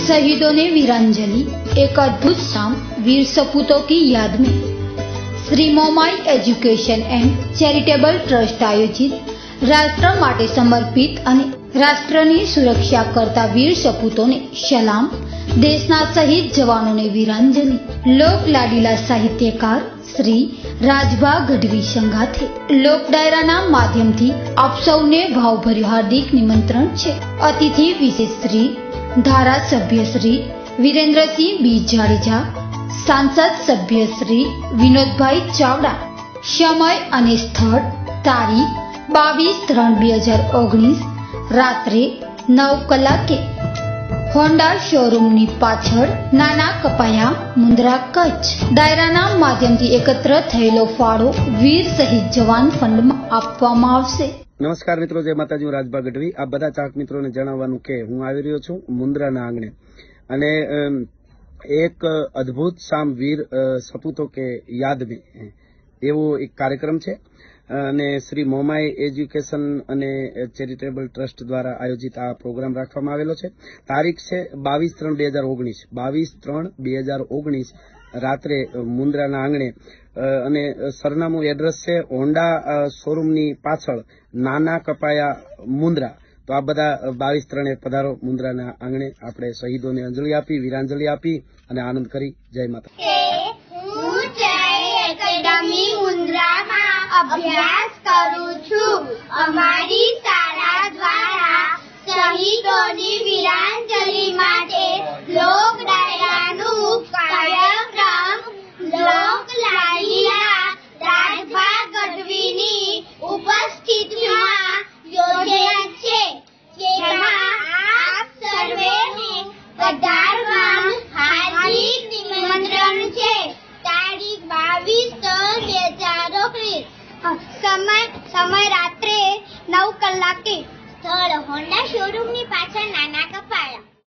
शहीदों ने वीरांजलि एक अद्भुत शाम वीर सपूतों की याद में Shri Momai education and charitable trust આયોજિત રાષ્ટ્ર માટે સમર્પિત અને રાષ્ટ્રની સુરક્ષા કરતા વીર સપૂતોને સલામ દેશના શહીદ જવાનોને વીરાંજલિ લોક લાડીલા સાહિત્યકાર શ્રી રાજભા ગઢવી સંગાથે લોક ડાયરાના માધ્યમથી આપ સૌને ભાવભર્યું હાર્દિક નિમંત્રણ છે અતિથિ વિશેષ શ્રી ધારાસભ્ય શ્રી વિરેન્દ્રસિંહ બી જાડેજા સાંસદ સભ્ય શ્રી વિનોદભાઈ ચાવડા, સમય અને સ્થળ, તારીખ બાવીસ ત્રણ બે હજાર ઓગણીસ, રાત્રે નવ કલાકે. હોન્ડા શોરૂમની પાછળ નાના કપાયા મુંદ્રા કચ્છ. દાયરાના માધ્યમથી એકત્ર થયેલો ફાળો વીર શહીદ જવાન ફંડમાં આપવામાં આવશે. નમસ્કાર મિત્રો, જય માતાજી, હું રાજભા ગઢવી. આ બધા ચાહક મિત્રોને જણાવવાનું કે હું આવી રહ્યો છું મુન્દ્રાના આંગણે. અને એક અદ્ભુત સામ વીર સપૂતો કે યાદ એવો એક કાર્યક્રમ છે. અને શ્રી મોમાઈ એજ્યુકેશન અને ચેરિટેબલ ટ્રસ્ટ દ્વારા આયોજિત આ પ્રોગ્રામ રાખવામાં આવેલો છે. તારીખ છે બાવીસ ત્રણ બે હજાર ઓગણીસ. બાવીસ ત્રણ બે હજાર ઓગણીસ રાત્રે મુન્દ્રાના આંગણે. અને સરનામું એડ્રેસ છે હોન્ડા શોરૂમની પાછળ, નાના કપાયા મુન્દ્રા તો આ બધા બાવીસ ત્રણે પધારો મુન્દ્રાના આંગણે આપણે શહીદોને અંજલિ આપી, વીરાંજલિ આપી અને આનંદ કરી. જય માતા અભ્યાસ કરું છું. અમારી શાળા દ્વારા શહીદોની વીરાંજલિ માટે લોક ડાયરાનું કાર્યક્રમ લોક લાલિયા રાજભા ગઢવીની ઉપસ્થિતિમાં યોજેલ છે જેમાં આપ પધારવાનું હાર્દિક નિમંત્રણ છે. તારીખ બાવીસ ત્રણ બે હજાર ઓગણીસ સમય સમય રાત્રે નવ કલાકે. સ્થળ હોન્ડા શોરૂમની પાછળ નાના કપાયા